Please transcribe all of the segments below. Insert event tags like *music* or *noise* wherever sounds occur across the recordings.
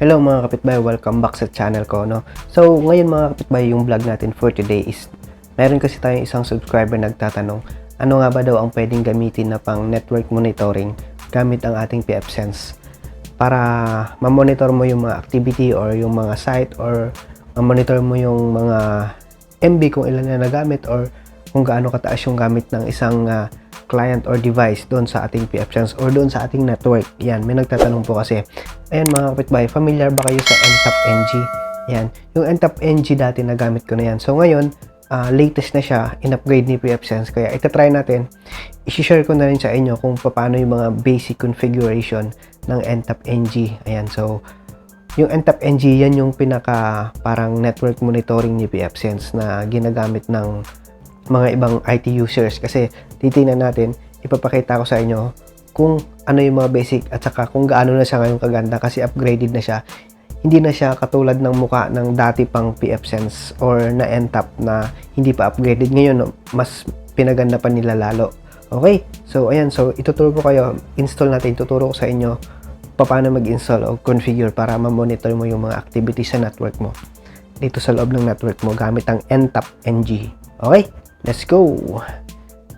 Hello mga kapitbahay, welcome back sa channel ko. No? So ngayon mga kapitbahay, yung vlog natin for today is meron kasi tayong isang subscriber nagtatanong ano nga ba daw ang pwedeng gamitin na pang network monitoring gamit ang ating PF Sense para ma-monitor mo yung mga activity or yung mga site or ma-monitor mo yung mga MB kung ilan na nagamit or kung gaano kataas yung gamit ng isang ah, client or device doon sa ating PF Sense or doon sa ating network. Yan, may nagtatanong po kasi. Ayan mga kapitbahay, familiar ba kayo sa NTAP NG? Yan, yung NTAP NG dati nagamit ko na yan. So ngayon, ah, latest na siya, in-upgrade ni PF Sense. Kaya itatry natin, i-share ko na rin sa inyo kung paano yung mga basic configuration ng NTAP NG. Ayan, so yung NTAP NG, yan yung pinaka parang network monitoring ni PF Sense na ginagamit ng mga ibang IT users kasi titingnan natin, ipapakita ko sa inyo kung ano yung mga basic at saka kung gaano na siya ngayon kaganda kasi upgraded na siya. Hindi na siya katulad ng muka ng dati pang PF Sense or na NTAP na hindi pa upgraded. Ngayon, no, mas pinaganda pa nila lalo. Okay, so ayan, so ituturo ko kayo, install natin, ituturo ko sa inyo paano mag-install o configure para ma-monitor mo yung mga activities sa network mo dito sa loob ng network mo gamit ang NTAP NG. Okay? Let's go!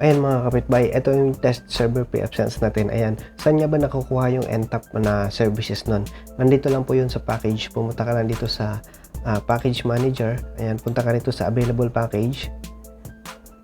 Ayan mga kapitbahay, ito yung test server PF Sense natin. Ayan, saan nga ba nakukuha yung NTAP na services nun? Nandito lang po yun sa package. Pumunta ka lang dito sa ah, package manager. Ayan, punta ka rito sa available package.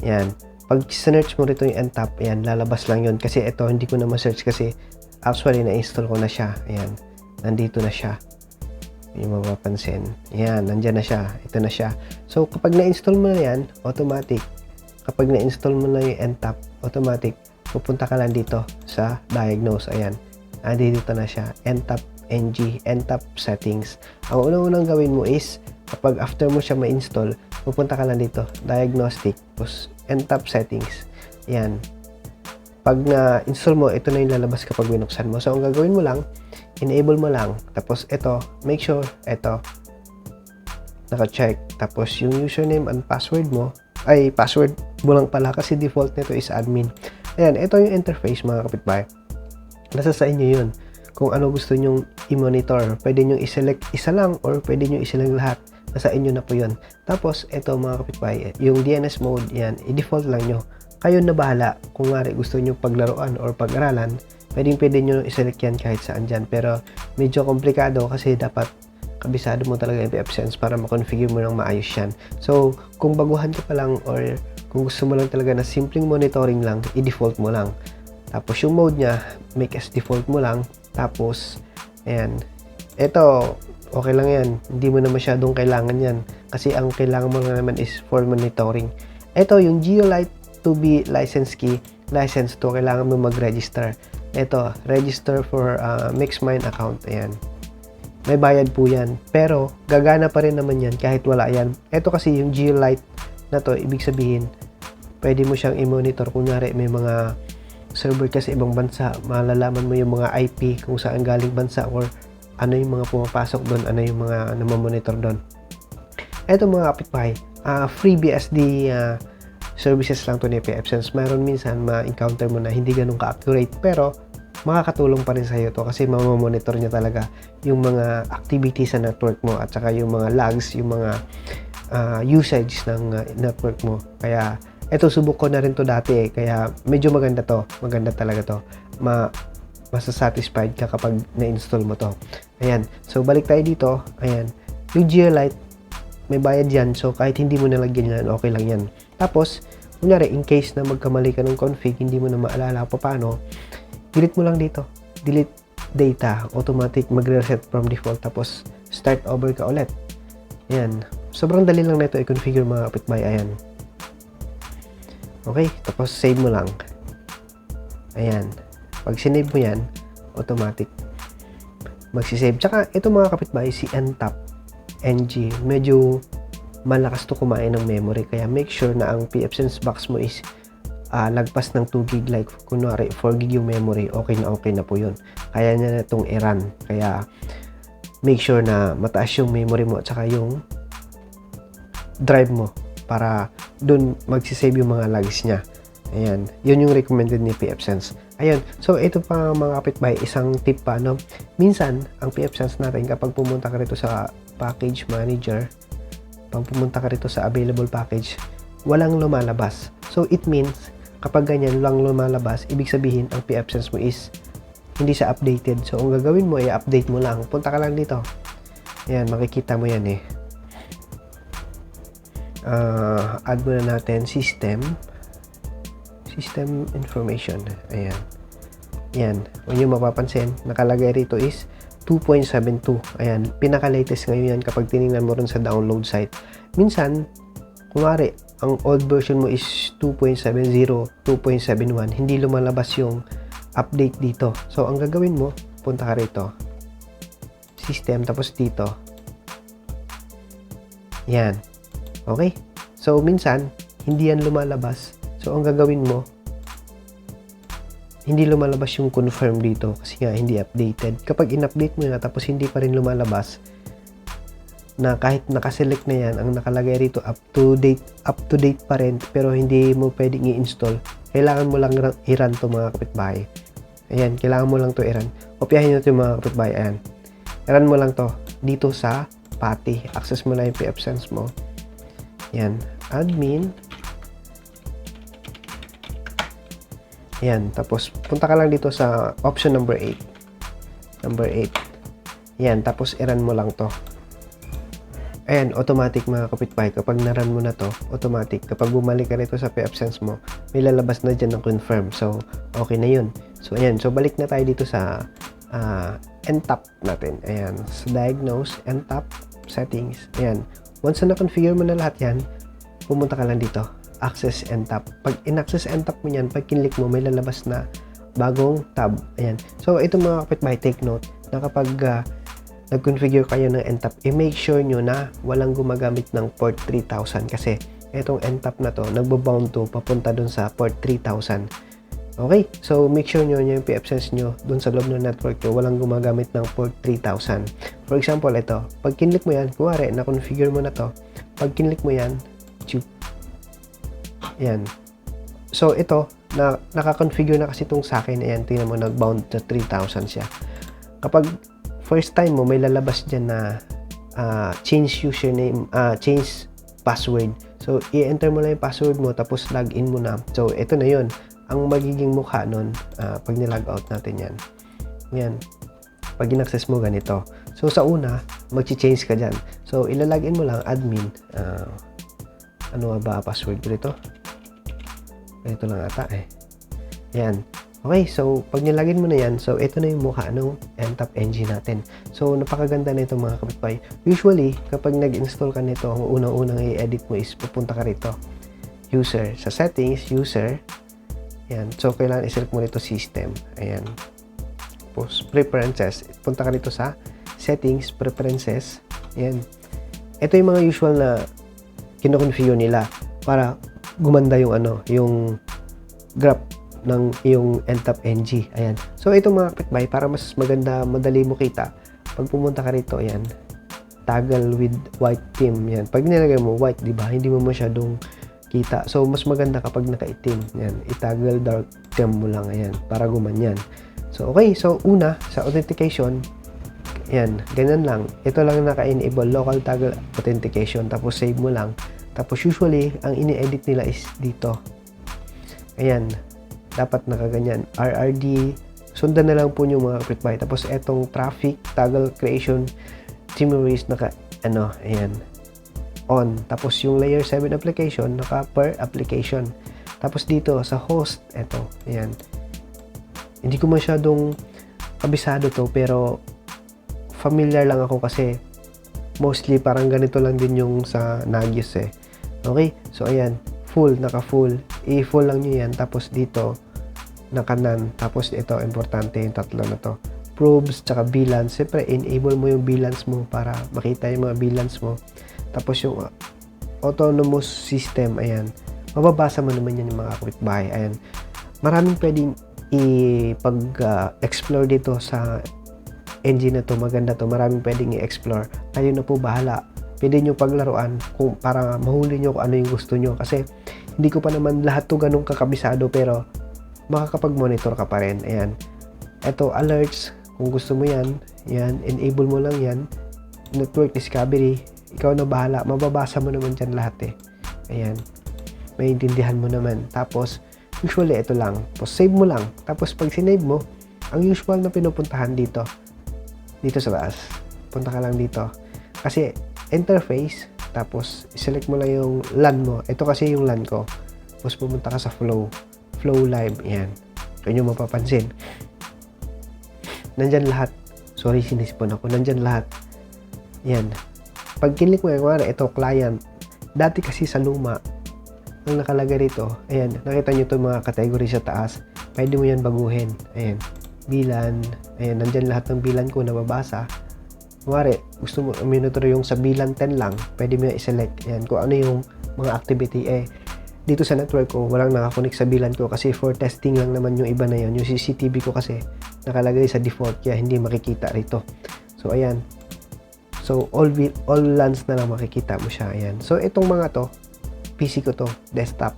Ayan, pag search mo rito yung NTAP, ayan, lalabas lang yun. Kasi ito, hindi ko na ma-search kasi actually na-install ko na siya. Ayan, nandito na siya yung mapapansin. Yan, nandyan na siya. Ito na siya. So, kapag na-install mo na yan, automatic. Kapag na-install mo na yung NTAP, automatic, pupunta ka lang dito sa diagnose. Ayan. Ah, dito na siya. NTAP NG, NTAP settings. Ang unang-unang gawin mo is, kapag after mo siya ma-install, pupunta ka lang dito, diagnostic, tapos NTAP settings. Yan. Pag na-install mo, ito na yung lalabas kapag binuksan mo. So, ang gagawin mo lang, enable mo lang. Tapos ito, make sure ito naka-check. Tapos yung username and password mo, ay password mo lang pala kasi default nito is admin. Ayan, ito yung interface mga kapitbahay. Nasa sa inyo yun. Kung ano gusto nyong i-monitor, pwede nyo i-select isa lang or pwede nyo i-select lahat. Nasa inyo na po yun. Tapos, ito mga kapitbahay, yung DNS mode, yan, i-default lang nyo. Kayo na bahala kung nga gusto nyo paglaruan or pag-aralan, pwedeng pwede nyo i-select yan kahit saan dyan. Pero medyo komplikado kasi dapat kabisado mo talaga yung PF Sense para makonfigure mo ng maayos yan. So, kung baguhan ka pa lang or kung gusto mo lang talaga na simpleng monitoring lang, i-default mo lang. Tapos yung mode niya, make as default mo lang. Tapos, ayan. Ito, okay lang yan. Hindi mo na masyadong kailangan yan. Kasi ang kailangan mo na naman is for monitoring. Ito, yung Geolite 2B license key, license to, kailangan mo mag-register. Ito, register for uh, MixMind account. Ayan. May bayad po yan. Pero, gagana pa rin naman yan kahit wala yan. Ito kasi yung Geolite na to, ibig sabihin, pwede mo siyang i-monitor. Kunyari, may mga server ka sa ibang bansa, malalaman mo yung mga IP kung saan galing bansa or ano yung mga pumapasok doon, ano yung mga namamonitor doon. Ito mga kapitbahay, ah, free BSD ah, services lang to ni PF Sense. Meron minsan ma-encounter mo na hindi ganun ka-accurate pero makakatulong pa rin sa iyo to kasi mamamonitor niya talaga yung mga activity sa network mo at saka yung mga logs, yung mga ah, usage ng ah, network mo. Kaya eto subok ko na rin to dati eh. Kaya medyo maganda to. Maganda talaga to. Ma masasatisfied ka kapag na-install mo to. Ayan. So balik tayo dito. Ayan. Yung Geolite may bayad yan. So kahit hindi mo nalagyan yan, okay lang yan. Tapos, kunyari, in case na magkamali ka ng config, hindi mo na maalala pa paano, delete mo lang dito. Delete data. Automatic magre-reset from default. Tapos, start over ka ulit. Ayan. Sobrang dali lang nito i-configure mga kapitbahay. Ayan. Okay. Tapos, save mo lang. Ayan. Pag sinave mo yan, automatic magsisave. Tsaka, ito mga kapitbahay, si NTAP NG, medyo malakas to kumain ng memory. Kaya make sure na ang PFSense box mo is ah, lagpas ng 2 gig like kunwari 4 gig yung memory okay na okay na po yun kaya niya na itong i-run kaya make sure na mataas yung memory mo at saka yung drive mo para dun magsisave yung mga logs niya Ayan, yun yung recommended ni PFSense. Ayun, so ito pa mga kapitbahay, isang tip pa, no? Minsan, ang PFSense natin, kapag pumunta ka rito sa package manager, pag pumunta ka rito sa available package, walang lumalabas. So, it means, kapag ganyan lang lumalabas, ibig sabihin, ang PFSense mo is hindi siya updated. So, ang gagawin mo, i-update mo lang. Punta ka lang dito. Ayan, makikita mo yan eh. Ah, add muna natin system system information. Ayan. Ayan. Kung yung mapapansin, nakalagay rito is 2.72. Ayan. Pinaka-latest ngayon yan kapag tiningnan mo rin sa download site. Minsan, kumari, ang old version mo is 2.70, 2.71. Hindi lumalabas yung update dito. So, ang gagawin mo, punta ka rito. System, tapos dito. Yan. Okay? So, minsan, hindi yan lumalabas. So, ang gagawin mo, hindi lumalabas yung confirm dito kasi nga hindi updated. Kapag in-update mo na tapos hindi pa rin lumalabas, na kahit nakaselect na yan, ang nakalagay rito up to date, up to date pa rin, pero hindi mo pwedeng i-install, kailangan mo lang i-run to mga kapitbahay. Ayan, kailangan mo lang to i-run. Kopyahin nyo to mga kapitbahay. Ayan. I-run mo lang to dito sa PATI. Access mo lang yung PFSense mo. Yan. Admin. Yan. Tapos, punta ka lang dito sa option number 8. Number 8. Yan. Tapos, i-run mo lang to. Ayan, automatic mga kapitbahay. Kapag na-run mo na to, automatic. Kapag bumalik ka rito sa PFSense mo, may lalabas na dyan ng confirm. So, okay na yun. So, ayan. So, balik na tayo dito sa uh, NTAP natin. Ayan. Sa diagnose, NTAP, settings. Ayan. Once na na-configure mo na lahat yan, pumunta ka lang dito. Access NTAP. Pag in-access NTAP mo yan, pag kinlik mo, may lalabas na bagong tab. Ayan. So, ito mga kapitbahay, take note na kapag uh, nag-configure kayo ng NTAP, i-make sure nyo na walang gumagamit ng port 3000 kasi itong NTAP na to, nagbo-bound to papunta dun sa port 3000. Okay, so make sure nyo yung PFSense nyo dun sa loob ng network nyo, walang gumagamit ng port 3000. For example, ito, pag kinlik mo yan, kuwari, na-configure mo na to, pag kinlik mo yan, tube, yan. So, ito, na, naka-configure na kasi itong sa akin, ayan, tingnan mo, nag-bound to 3000 siya. Kapag first time mo, may lalabas dyan na uh, change username, uh, change password. So, i-enter mo lang yung password mo, tapos login mo na. So, ito na yun. Ang magiging mukha nun, uh, pag nilog out natin yan. Yan. Pag in-access mo ganito. So, sa una, mag-change ka dyan. So, ilalagin mo lang admin. Uh, ano ba password ko dito? Ito lang ata eh. Yan. Okay, so pag nilagin mo na yan, so ito na yung mukha ng NTAP engine natin. So napakaganda nito mga kapitbahay. Usually, kapag nag-install ka nito, ang unang-unang i-edit mo is pupunta ka rito. User. Sa settings, user. Yan. So kailangan i-select mo rito system. Ayan. Tapos preferences. Punta ka rito sa settings, preferences. Ayan. Ito yung mga usual na kinoconfigure nila para gumanda yung ano, yung graph ng yung NTAP NG. Ayan. So, ito mga kapitbahay, para mas maganda, madali mo kita, pag pumunta ka rito, ayan, toggle with white theme. Yan. Pag nilagay mo white, di ba, hindi mo masyadong kita. So, mas maganda kapag nakaitim. Yan. I-toggle dark theme mo lang. Ayan. Para gumanyan. So, okay. So, una, sa authentication, yan. Ganyan lang. Ito lang naka-enable local toggle authentication. Tapos, save mo lang. Tapos, usually, ang ini-edit nila is dito. Ayan dapat nakaganyan. RRD, sundan na lang po yung mga kapitbahay. Tapos etong traffic, toggle creation, memories, naka, ano, ayan, on. Tapos yung layer 7 application, naka per application. Tapos dito sa host, eto, ayan. Hindi ko masyadong kabisado to, pero familiar lang ako kasi mostly parang ganito lang din yung sa Nagios eh. Okay? So, ayan full, naka-full. I-full lang nyo yan. Tapos dito, naka-none. Tapos ito, importante yung tatlo na to. Probes, tsaka bilance. Siyempre, enable mo yung bilance mo para makita yung mga bilance mo. Tapos yung uh, autonomous system, ayan. Mababasa mo naman yan yung mga kapitbahay. Ayan. Maraming pwedeng i-pag-explore uh, dito sa engine na to. Maganda to. Maraming pwedeng i-explore. Kayo na po bahala. pwede nyo paglaruan kung para mahuli nyo kung ano yung gusto nyo. Kasi hindi ko pa naman lahat to ganun kakabisado pero makakapag-monitor ka pa rin. Ayan. Ito, alerts. Kung gusto mo yan, yan, enable mo lang yan. Network discovery. Ikaw na bahala. Mababasa mo naman dyan lahat eh. Ayan. Maintindihan mo naman. Tapos, usually ito lang. Tapos, save mo lang. Tapos, pag sinave mo, ang usual na pinupuntahan dito, dito sa taas. Punta ka lang dito. Kasi, interface, tapos, select mo lang yung LAN mo. Ito kasi yung LAN ko. Tapos, pumunta ka sa flow. Flow live. Yan. Kaya nyo mapapansin. Nandyan lahat. Sorry, sinisipon ako. Nandyan lahat. Yan. Pag kinlik mo yan, kumari, ito, client. Dati kasi sa luma, ang nakalagay rito, ayan, nakita nyo itong mga category sa taas. Pwede mo yan baguhin. Ayan. Bilan. Ayan, nandyan lahat ng bilan ko nababasa. Kumari, gusto mo monitor yung sa bilan 10 lang, pwede mo yan i-select. Ayan, kung ano yung mga activity. Eh, dito sa network ko, walang nakakunik sa bilan ko kasi for testing lang naman yung iba na yun. Yung CCTV ko kasi nakalagay sa default kaya hindi makikita rito. So, ayan. So, all, all LANs na lang makikita mo siya. Ayan. So, itong mga to, PC ko to, desktop.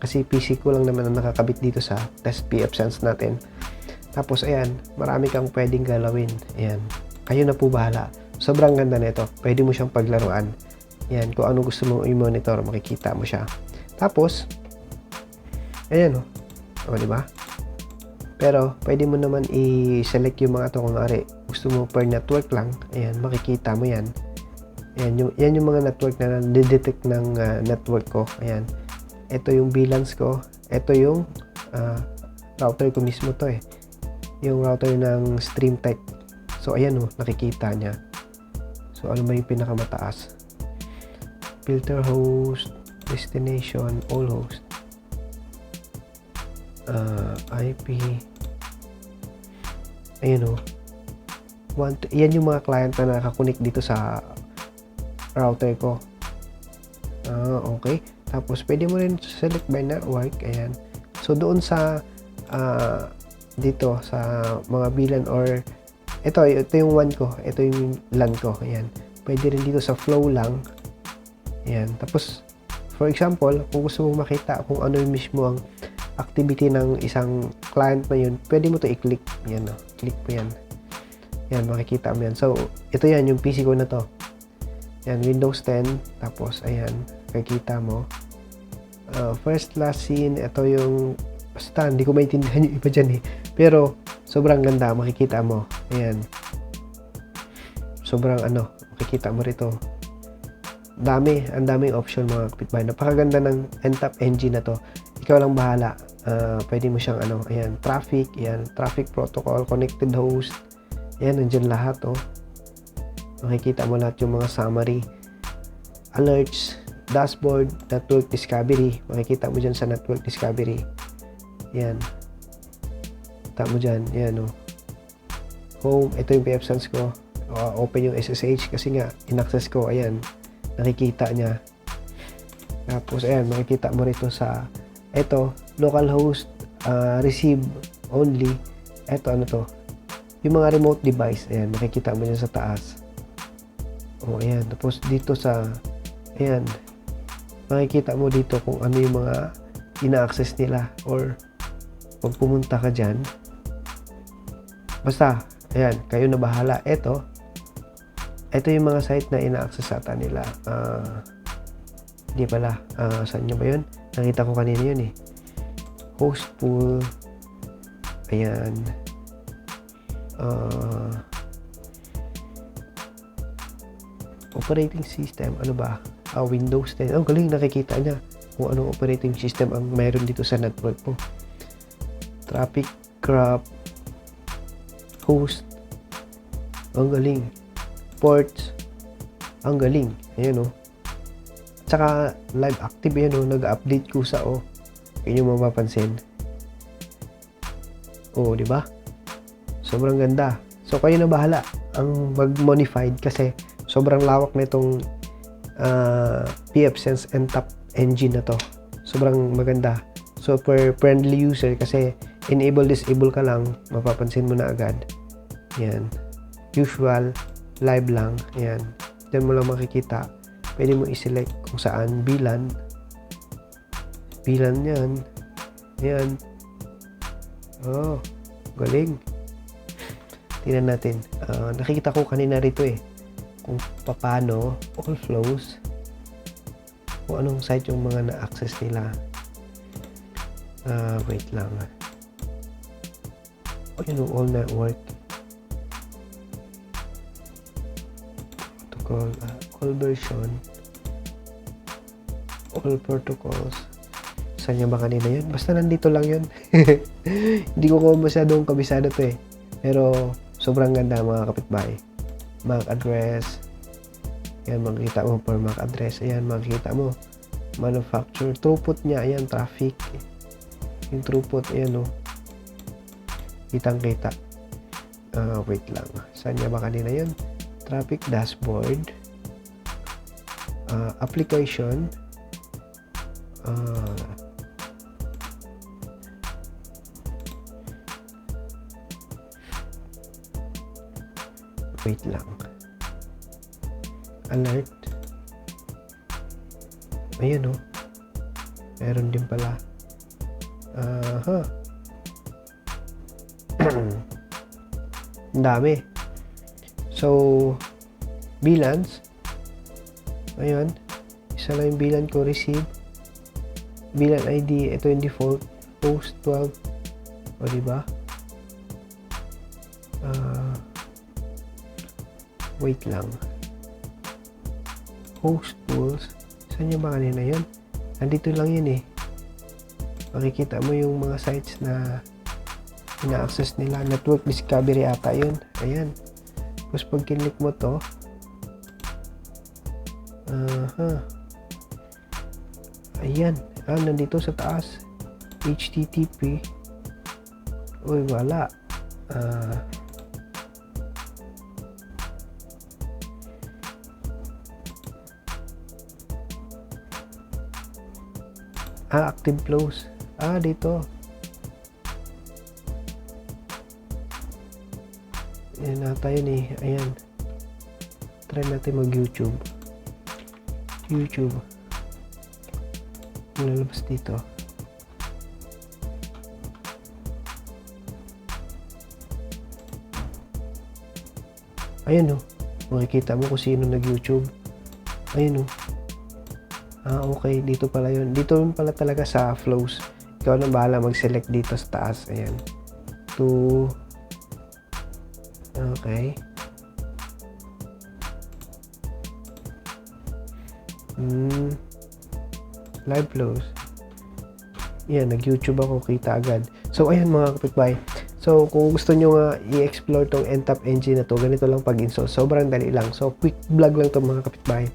Kasi PC ko lang naman ang nakakabit dito sa test PF Sense natin. Tapos, ayan, marami kang pwedeng galawin. Ayan. Kayo na po bahala. Sobrang ganda nito. Pwede mo siyang paglaruan. Ayan, kung ano gusto mong i-monitor, makikita mo siya. Tapos, ayan o. O, di ba? Pero, pwede mo naman i-select yung mga to kung ari, gusto mo per network lang. Ayan, makikita mo yan. Ayan, yung, yan yung mga network na detect ng ah, network ko. Ayan. Ito yung VLANs ko. Ito yung ah, router ko mismo to eh. Yung router ng stream type. So, ayan o, nakikita niya. So, ano ba yung pinakamataas? Filter host, destination, all host. Ah, IP. Ayan o. One, to- yan yung mga client na nakakunik dito sa router ko. Ah, okay. Tapos, pwede mo rin select by network. Ayan. So, doon sa ah, dito sa mga bilan or ito, ito yung one ko. Ito yung LAN ko. Ayan. Pwede rin dito sa flow lang. Ayan. Tapos, for example, kung gusto mong makita kung ano yung mismo ang activity ng isang client na yun, pwede mo to i-click. Yan, no? click mo yan. Yan, makikita mo yan. So, ito yan, yung PC ko na to. Yan, Windows 10. Tapos, ayan, makikita mo. Uh, first last scene, ito yung, basta, hindi ko maintindihan yung iba dyan eh. Pero, sobrang ganda, makikita mo. Ayan. Sobrang ano, makikita mo rito. Dami, ang daming option mga kapitbahay. Napakaganda ng NTAP engine na to. Ikaw lang bahala. Ah, pwede mo siyang ano, ayan, traffic, ayan, traffic protocol, connected host. Ayan, nandiyan lahat, oh. Makikita mo lahat yung mga summary. Alerts, dashboard, network discovery. Makikita mo dyan sa network discovery. Ayan. Kita mo dyan, ayan, oh. Home, ito yung PF Sense ko. Uh, open yung SSH kasi nga, in-access ko, ayan, nakikita niya. Tapos, ayan, makikita mo rito sa, ito, localhost, uh, receive only. Ito, ano to? Yung mga remote device, ayan, makikita mo dyan sa taas. O, ayan. Tapos, dito sa, ayan, makikita mo dito kung ano yung mga ina-access nila or pag pumunta ka dyan, basta, ayan, kayo na bahala. Ito, ito yung mga site na ina-access ata nila. Ah, hindi pala. Ah, saan nyo ba yun? Nakita ko kanina yun eh. Host pool. Ayan. Ah, operating system. Ano ba? Ah, Windows 10. Ang galing nakikita niya kung anong operating system ang meron dito sa network mo. Traffic graph. Host. Ang galing ports. Ang galing. Ayan o. Tsaka live active yan o. Nag-update kusa o. Yun yung mapapansin. O, di ba? Sobrang ganda. So, kayo na bahala ang mag-modified kasi sobrang lawak na itong uh, PF Sense and Top engine na to. Sobrang maganda. For friendly user kasi enable, disable ka lang, mapapansin mo na agad. Yan. Usual, live lang. Ayan. Diyan mo lang makikita. Pwede mo i-select kung saan bilan. Bilan yan. Ayan. Oh, galing. Tingnan natin. Ah, nakikita ko kanina rito eh. Kung paano all flows. Kung anong site yung mga na-access nila. Ah, wait lang. Oh, yun yung all network. Protocol. ah, all version. All protocols. Saan niya ba kanina yun? Basta nandito lang yun. *laughs* Hindi ko ko masyadong kabisado to eh. Pero sobrang ganda mga kapitbahay. MAC address. Yan, makikita mo per MAC address. Ayan, makikita mo. Manufacturer. Throughput niya. Ayan, traffic. Yung throughput, ayan o. Kitang kita. Ah, wait lang. Saan niya ba kanina yun? Traffic dashboard. Ah, application. Ah, wait lang. Alert. Ayan o. Meron din pala. Aha. *clears throat* Ang dami. So, bilans. Ayun. Isa lang yung bilan ko receive. Bilan ID, ito yung default. Post 12. O, diba? Ah, wait lang. Host tools. Saan yung ba kanina yun? Nandito lang yun eh. Makikita mo yung mga sites na ina-access nila. Network discovery ata yun. Ayan. Tapos pag kinlik mo to, aha. Ayan. Ah, nandito sa taas. HTTP. Uy, wala. Ah, ah, active flows. Ah, dito. Na tayo ni. Ayan. Try natin mag-YouTube. YouTube. Ang lalabas dito. Ayan o. Makikita mo kung sino nag-YouTube. Ayan o. Ah, okay. Dito pala yun. Dito yun pala talaga sa flows. Ikaw na bahala mag-select dito sa taas. Ayan. To... Okay. Hmm. Live flows. Yan, nag-YouTube ako, kita agad. So, ayan mga kapitbahay. So, kung gusto nyo nga i-explore tong NTAP engine na to, ganito lang pag-install. Sobrang dali lang. So, quick vlog lang to mga kapitbahay.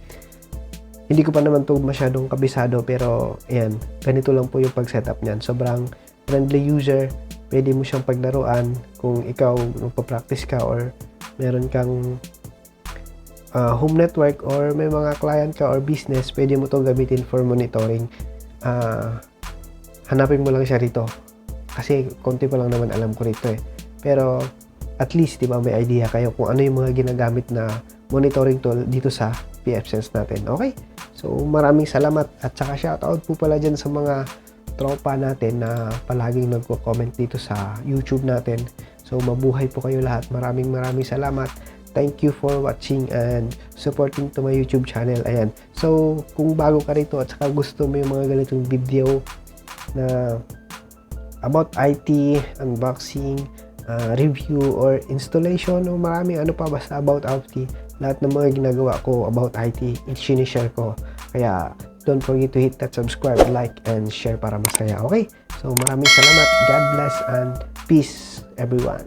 Hindi ko pa naman to masyadong kabisado, pero ayan, ganito lang po yung pag-setup niyan. Sobrang friendly user. Pwede mo siyang paglaruan kung ikaw magpa-practice ka or meron kang uh, home network or may mga client ka or business, pwede mo to gamitin for monitoring. Ah, hanapin mo lang siya rito. Kasi konti pa lang naman alam ko rito eh. Pero at least, di ba, may idea kayo kung ano yung mga ginagamit na monitoring tool dito sa PFSense natin. Okay? So, maraming salamat at saka shoutout po pala dyan sa mga tropa natin na palaging nagko-comment dito sa YouTube natin. So, mabuhay po kayo lahat. Maraming maraming salamat. Thank you for watching and supporting to my YouTube channel. Ayan. So, kung bago ka rito at saka gusto mo yung mga ganitong video na about IT, unboxing, uh, review, or installation, o maraming ano pa basta about IT. Lahat ng mga ginagawa ko about IT, i-share ko. Kaya, don't forget to hit that subscribe, like, and share para masaya. Okay? So, maraming salamat. God bless and peace, everyone.